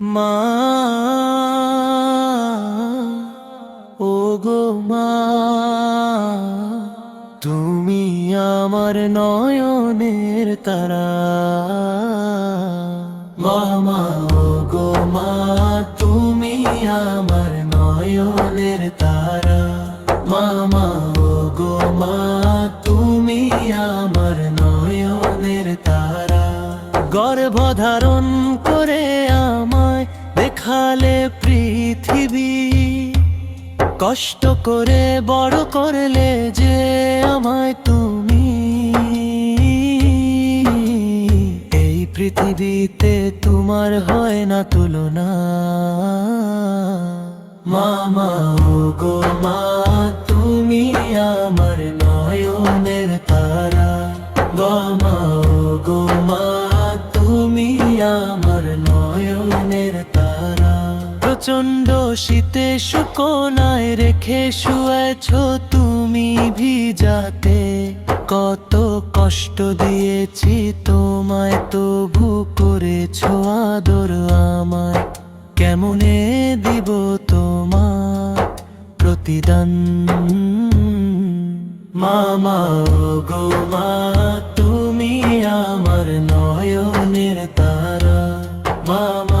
মা ও গো মা, তুমি আমার নয়নের তারা। মামা ও গো মা, তুমি আমার নয়নের তারা। মামা গর্ভধারণ করে আমায় দেখালে পৃথিবী। কষ্ট করে, বড় করলে যে আমায় তুমি। এই পৃথিবীতে তোমার হয় না তুলনা। মামা ও গো মা, তুমি আমার নয়নের তারা। গমা ও গো মা আমার নয়নের তারা। প্রচণ্ড শীতে শুকোনায় রেখে শুয়েছ তুমি ভিজাতে। কত কষ্ট দিয়েছি তোমায়, তবু করেছ আদর আমায়। কেমনে দিব তোমার প্রতিদান? মামা গো মা Mama.